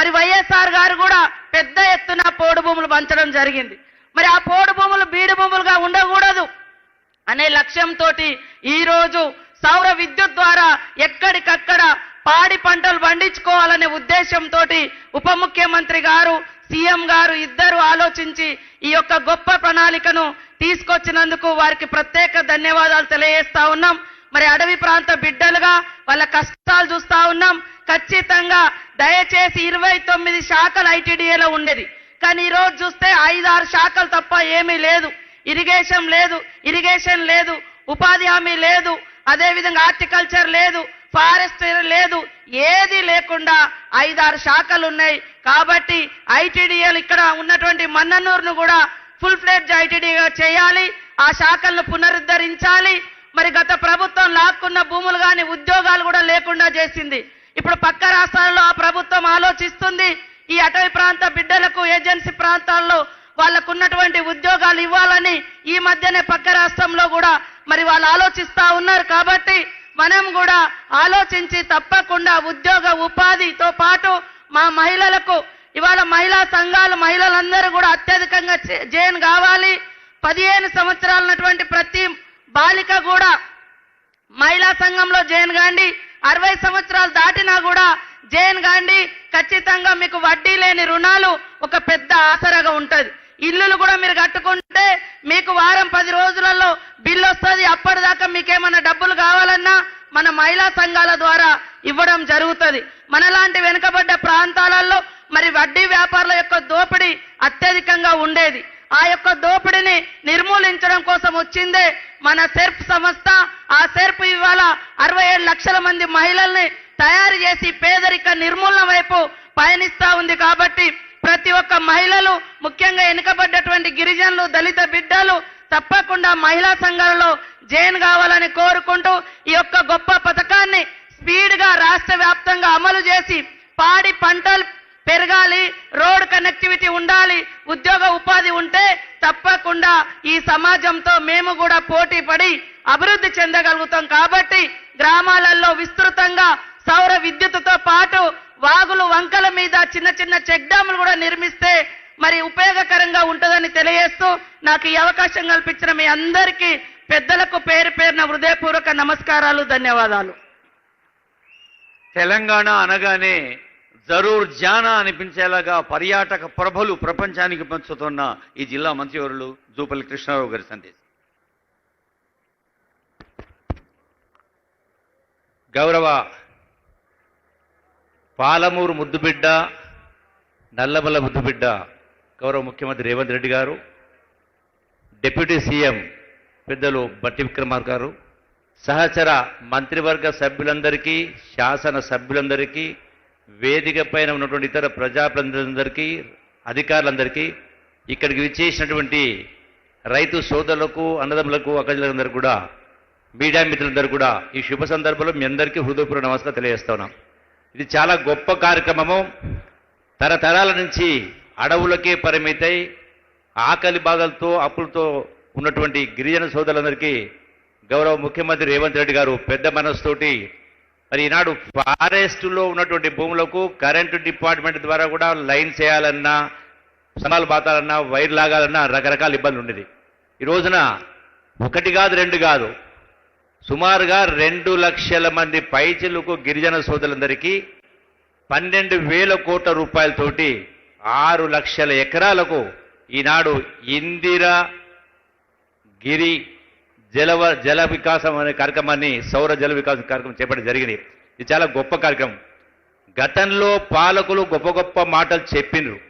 మరి వైఎస్ఆర్ గారు కూడా పెద్ద ఎత్తున పోడు భూములు పంచడం జరిగింది. మరి ఆ పోడు భూములు బీడు భూములుగా ఉండకూడదు అనే లక్ష్యంతో ఈరోజు సౌర విద్యుత్ ద్వారా ఎక్కడికక్కడ పాడి పంటలు పండించుకోవాలనే ఉద్దేశంతో ఉప ముఖ్యమంత్రి గారు సీఎం గారు ఇద్దరు ఆలోచించి ఈ యొక్క గొప్ప ప్రణాళికను తీసుకొచ్చినందుకు వారికి ప్రత్యేక ధన్యవాదాలు తెలియజేస్తా ఉన్నాం. మరి అడవి ప్రాంత బిడ్డలుగా వాళ్ళ కష్టాలు చూస్తా ఉన్నాం. ఖచ్చితంగా దయచేసి ఇరవై తొమ్మిది శాఖలు ఐటీడీఏలో ఉండేది. కానీ ఈరోజు చూస్తే చూస్తే ఐదారు శాఖలు తప్ప ఏమీ లేదు. ఇరిగేషన్ లేదు ఇరిగేషన్ లేదు ఉపాధి హామీ లేదు అదేవిధంగా హార్టికల్చర్ లేదు ఫారెస్ట్ లేదు ఏది లేకుండా ఐదారు శాఖలు ఉన్నాయి. కాబట్టి ఐటీడీఏలు ఇక్కడ ఉన్నటువంటి మన్ననూరును కూడా ఫుల్ ఫ్లెడ్జ్ ఐటీడీగా చేయాలి. ఆ శాఖలను పునరుద్ధరించాలి. మరి గత ప్రభుత్వం లాక్కున్న భూములు కానీ ఉద్యోగాలు కూడా లేకుండా చేసింది. ఇప్పుడు పక్క రాష్ట్రాల్లో ఆ ప్రభుత్వం ఆలోచిస్తుంది ఈ అటవీ ప్రాంత బిడ్డలకు ఏజెన్సీ ప్రాంతాల్లో వాళ్ళకు ఉన్నటువంటి ఉద్యోగాలు ఇవ్వాలని ఈ మధ్యనే పక్క రాష్ట్రంలో కూడా మరి వాళ్ళు ఆలోచిస్తా ఉన్నారు కాబట్టి మనం కూడా ఆలోచించి తప్పకుండా ఉద్యోగ ఉపాధితో పాటు మా మహిళలకు ఇవాళ మహిళా సంఘాలు మహిళలందరూ కూడా అత్యధికంగా జైన్ కావాలి. పదిహేను సంవత్సరాలు ప్రతి బాలిక కూడా మహిళా సంఘంలో జైన్ గాంధీ అరవై సంవత్సరాలు దాటినా కూడా జైన్ గాంధీ ఖచ్చితంగా మీకు వడ్డీ లేని రుణాలు ఒక పెద్ద ఆసరగా ఉంటుంది. ఇల్లులు కూడా మీరు కట్టుకుంటే మీకు వారం పది రోజులలో బిల్లు వస్తుంది. అప్పటిదాకా మీకేమన్నా డబ్బులు కావాలన్నా మన మహిళా సంఘాల ద్వారా ఇవ్వడం జరుగుతుంది. మనలాంటి వెనుకబడ్డ ప్రాంతాలలో మరి వడ్డీ వ్యాపారుల యొక్క దోపిడీ అత్యధికంగా ఉండేది. ఆ యొక్క దోపిడీని నిర్మూలించడం కోసం వచ్చిందే మన సెర్ప్ సంస్థ ఆ సెర్ప్ ఇవాళ అరవై ఏడు లక్షల మంది మహిళల్ని తయారు చేసి పేదరిక నిర్మూలన వైపు పయనిస్తా ఉంది కాబట్టి ప్రతి ఒక్క మహిళలు ముఖ్యంగా వెనుకబడ్డటువంటి గిరిజనులు దళిత బిడ్డలు తప్పకుండా మహిళా సంఘాలలో జైన్ కావాలని కోరుకుంటూ ఈ యొక్క గొప్ప పథకాన్ని స్పీడ్గా రాష్ట్ర వ్యాప్తంగా అమలు చేసి పాడి పంటలు పెరగాలి రోడ్ కనెక్టివిటీ ఉండాలి ఉద్యోగ ఉపాధి ఉంటే తప్పకుండా ఈ సమాజంతో మేము కూడా పోటీ పడి అభివృద్ధి చెందగలుగుతాం కాబట్టి గ్రామాలలో విస్తృతంగా సౌర విద్యుత్తుతో పాటు వాగులు వంకల మీద చిన్న చిన్న చెక్ డ్యాములు కూడా నిర్మిస్తే మరి ఉపయోగకరంగా ఉంటుందని తెలియజేస్తూ నాకు ఈ అవకాశం కల్పించిన మీ అందరికీ పెద్దలకు పేరు పేరున హృదయపూర్వక నమస్కారాలు ధన్యవాదాలు. తెలంగాణ అనగానే జరూర్ జానా అనిపించేలాగా పర్యాటక ప్రభలు ప్రపంచానికి పంచుతున్న ఈ జిల్లా మంత్రివర్యులు జూపల్లి కృష్ణారావు గారి సందేశం. గౌరవ పాలమూరు ముద్దుబిడ్డ నల్లమల్ల ముద్దుబిడ్డ గౌరవ ముఖ్యమంత్రి రేవంత్ రెడ్డి గారు డిప్యూటీ సీఎం పెద్దలు బట్టి విక్రమార్ గారు సహచర మంత్రివర్గ సభ్యులందరికీ శాసన సభ్యులందరికీ వేదిక పైన ఉన్నటువంటి ఇతర ప్రజాప్రతినిధులందరికీ అధికారులందరికీ ఇక్కడికి విచ్చేసినటువంటి రైతు సోదరులకు అన్నదమ్ములకు అక్కజలందరూ కూడా మీడియా మిత్రులందరూ కూడా ఈ శుభ సందర్భంలో మీ అందరికీ హృదయపూర్వ నమస్కారం తెలియజేస్తున్నాం ఇది చాలా గొప్ప కార్యక్రమము. తరతరాల నుంచి అడవులకే పరిమితై ఆకలి బాధలతో అప్పులతో ఉన్నటువంటి గిరిజన సోదరులందరికీ గౌరవ ముఖ్యమంత్రి రేవంత్ రెడ్డి గారు పెద్ద మనసుతోటి మరి ఈనాడు ఫారెస్టులో ఉన్నటువంటి భూములకు కరెంటు డిపార్ట్మెంట్ ద్వారా కూడా లైన్ చేయాలన్నా సమాలు బాతాలన్నా వైర్ లాగాలన్నా రకరకాల ఇబ్బందులు ఉండేది. ఈ రోజున ఒకటి కాదు రెండు కాదు. సుమారుగా రెండు లక్షల మంది పైచిలకు గిరిజన సోదరులందరికీ పన్నెండు వేల కోట్ల రూపాయలతోటి ఆరు లక్షల ఎకరాలకు ఈనాడు ఇందిరా గిరి జలవ జల వికాసం అనే కార్యక్రమాన్ని సౌర జల వికాసం కార్యక్రమం చేపట్టడం జరిగింది. ఇది చాలా గొప్ప కార్యక్రమం. గతంలో పాలకులు గొప్ప గొప్ప మాటలు చెప్పిండ్రు.